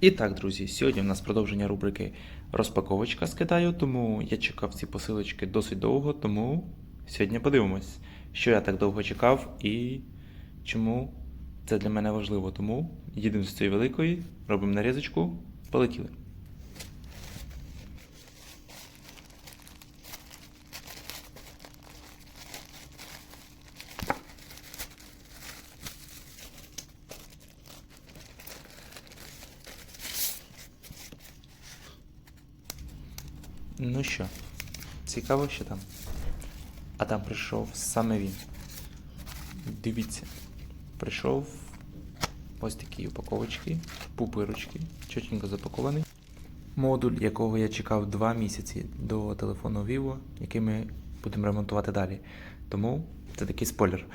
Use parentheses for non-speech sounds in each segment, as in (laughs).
І так, друзі, сьогодні в нас продовження рубрики розпаковочка з Китаю, тому я чекав ці посилочки досить довго, тому сьогодні подивимось, що я так довго чекав і чому це для мене важливо. Тому їдемо з цієї великої, робимо нарізочку, полетіли. Ну що, цікаво, що там. А там прийшов саме він. Дивіться, прийшов ось такі упаковочки, пупирочки, чотенько запакований. Модуль, якого я чекав 2 місяці до телефону Vivo, який ми будемо ремонтувати далі. Тому це такий спойлер.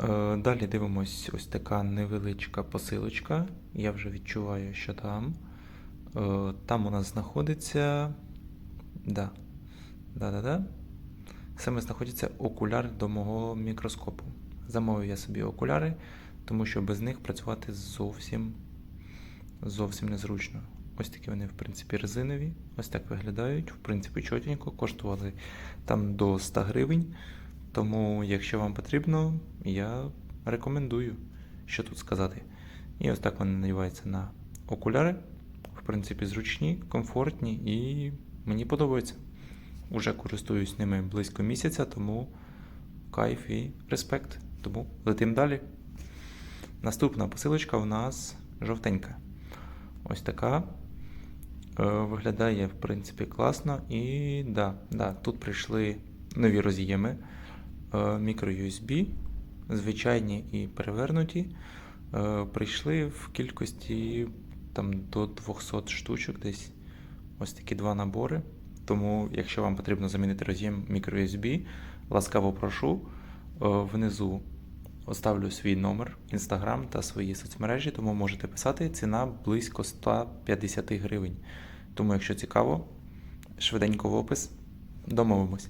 Е, Далі дивимось ось така невеличка посилочка. Я вже відчуваю, що там. Е, Там у нас знаходиться. Да. Да-да-да. Саме знаходяться окуляри до мого мікроскопу. Замовив я собі окуляри, тому що без них працювати зовсім зовсім незручно. Ось такі вони, в принципі, резинові. Ось так виглядають. В принципі, чотенько, коштували там до 100 гривень. Тому, якщо вам потрібно, я рекомендую, що тут сказати. І ось так вони надіваються на окуляри. В принципі, зручні, комфортні і мені подобається. Уже користуюсь ними близько місяця, тому кайф і респект. Тому летим далі. Наступна посилочка у нас жовтенька. Ось така. Е, Виглядає, в принципі, класно. І да, да, тут прийшли нові роз'єми е, мікро-USB, звичайні і перевернуті. Е, Прийшли в кількості там, до 200 штучок десь. Ось такі два набори. Тому, якщо вам потрібно замінити роз'єм microUSB, ласкаво прошу. Е, Внизу оставлю свій номер, інстаграм та свої соцмережі, тому можете писати. Ціна близько 150 гривень. Тому, якщо цікаво, швиденько в опис домовимось.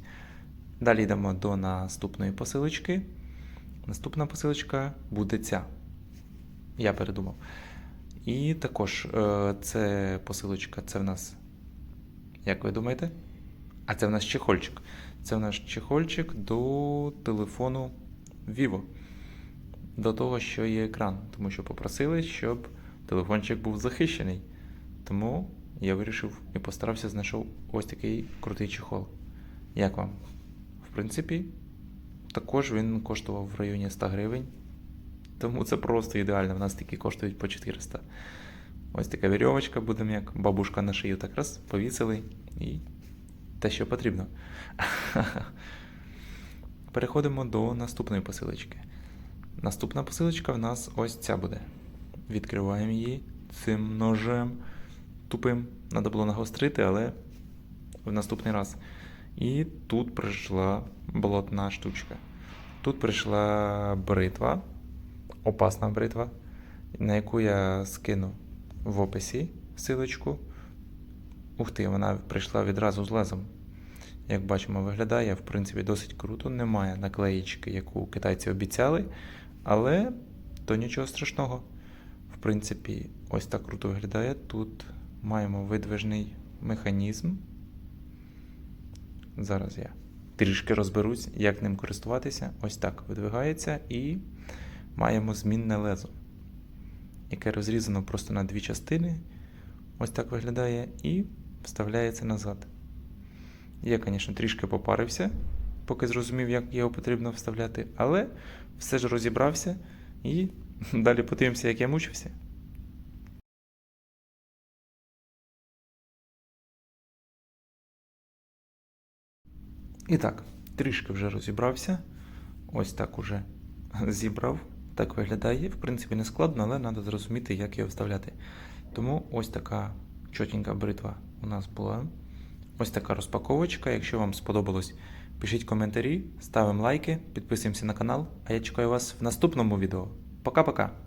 Далі йдемо до наступної посилочки. Наступна посилочка буде ця. Я передумав. І також е, це посилочка, це в нас як ви думаєте? А це в нас чехольчик. Це в нас чехольчик до телефону Vivo. До того, що є екран. Тому що попросили, щоб телефончик був захищений. Тому я вирішив і постарався знайшов ось такий крутий чехол. Як вам? В принципі, також він коштував в районі 100 гривень. Тому це просто ідеально. В нас такі коштують по 400. Ось така вірьовочка, будемо як бабушка на шию так раз повісили і те, що потрібно. (laughs) Переходимо до наступної посилочки. Наступна посилочка в нас ось ця буде. Відкриваємо її цим ножем тупим. Треба було нагострити, але в наступний раз. І тут прийшла болотна штучка. Тут прийшла бритва, опасна бритва, на яку я скину в описі силочку. Ух ти, вона прийшла відразу з лезом. Як бачимо, виглядає, в принципі, досить круто. Немає наклеїчки, яку китайці обіцяли, але то нічого страшного. В принципі, ось так круто виглядає. Тут маємо видвижний механізм. Зараз я трішки розберусь, як ним користуватися. Ось так видвигається і маємо змінне лезо яке розрізано просто на дві частини. Ось так виглядає, і вставляється назад. Я, звісно, трішки попарився, поки зрозумів, як його потрібно вставляти, але все ж розібрався і (laughs) далі подивимося, як я мучився. І так, трішки вже розібрався. Ось так уже (laughs) зібрав. Так виглядає. В принципі, не складно, але треба зрозуміти, як його вставляти. Тому ось така чотенька бритва у нас була. Ось така розпаковочка. Якщо вам сподобалось, пишіть коментарі, ставимо лайки, підписуємося на канал. А я чекаю вас в наступному відео. Пока-пока!